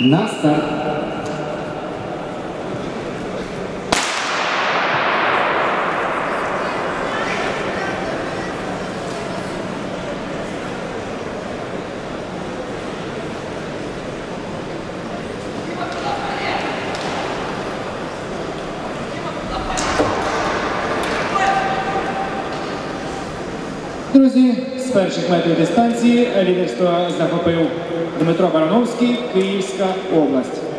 На старт. Друзі, перших метрів дистанції лідерство захопив Дмитро Барановський, Київська область.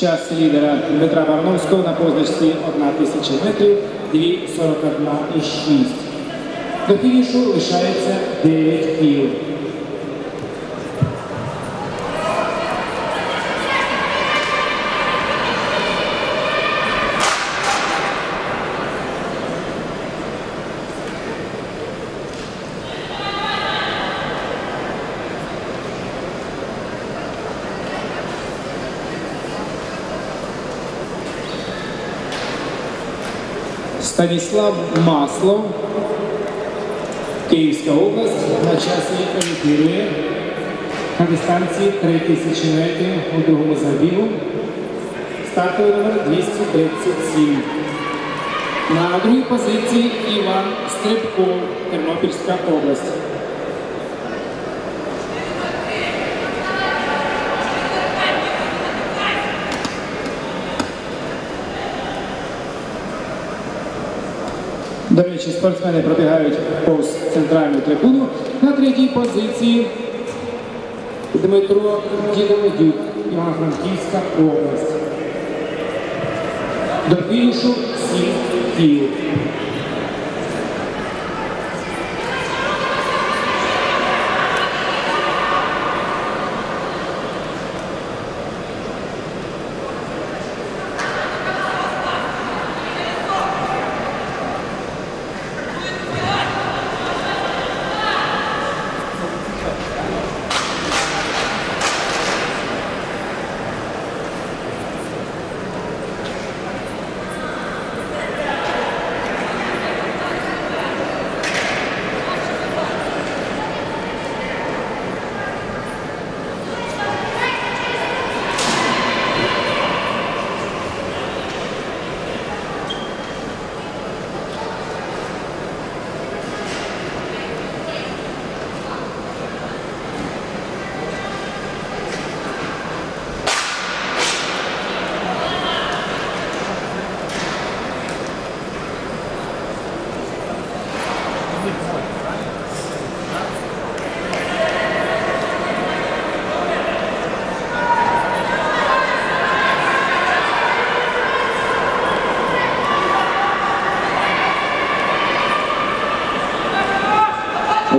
Час лідера Дмитра Барановського на позначці 1 тисяча метрів 2.41,6. До фінішу лишається 9 кіл. Станіслав Маслов, Київська область, на часі лідирує на дистанції 3000 метрів у другому забігу. Стартовий номер 237. На другій позиції Іван Стрибков, Тернопільська область. До речі, спортсмени пробігають повз центральну трибуну. На третій позиції Дмитро Дідоводюк, Івано-Франківська область. До фінішу сім кіл.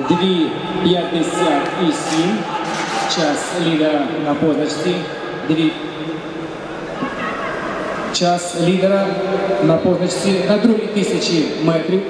2.57. Час лідера на позначці. Дві. Час лідера на позначці на другій тисячі метрів.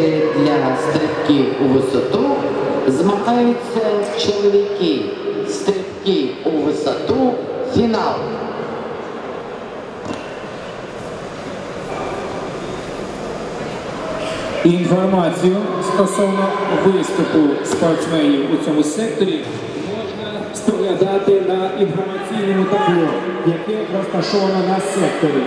Секторі для стрибків у висоту змагаються чоловіки. Стрибки у висоту. Фінал. Інформацію стосовно виступу спортсменів у цьому секторі можна споглядати на інформаційному табло, яке розташовано на секторі.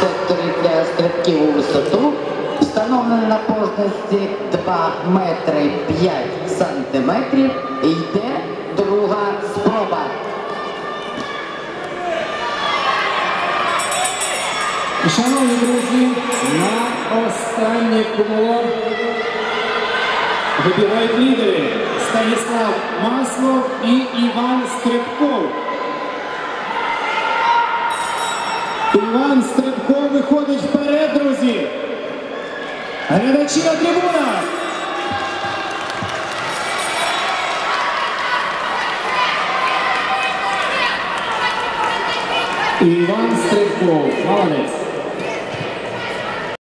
Секторі для стрибків у висоту встановлено на позначці 2 метри 5 сантиметрів. Йде друга спроба. Шановні друзі, на останнє коло вибігають лідери Станіслав Маслов і Іван Стрибков. Іван Стрибков Глядачі на трибунах. Іван Стрибков. Молодець.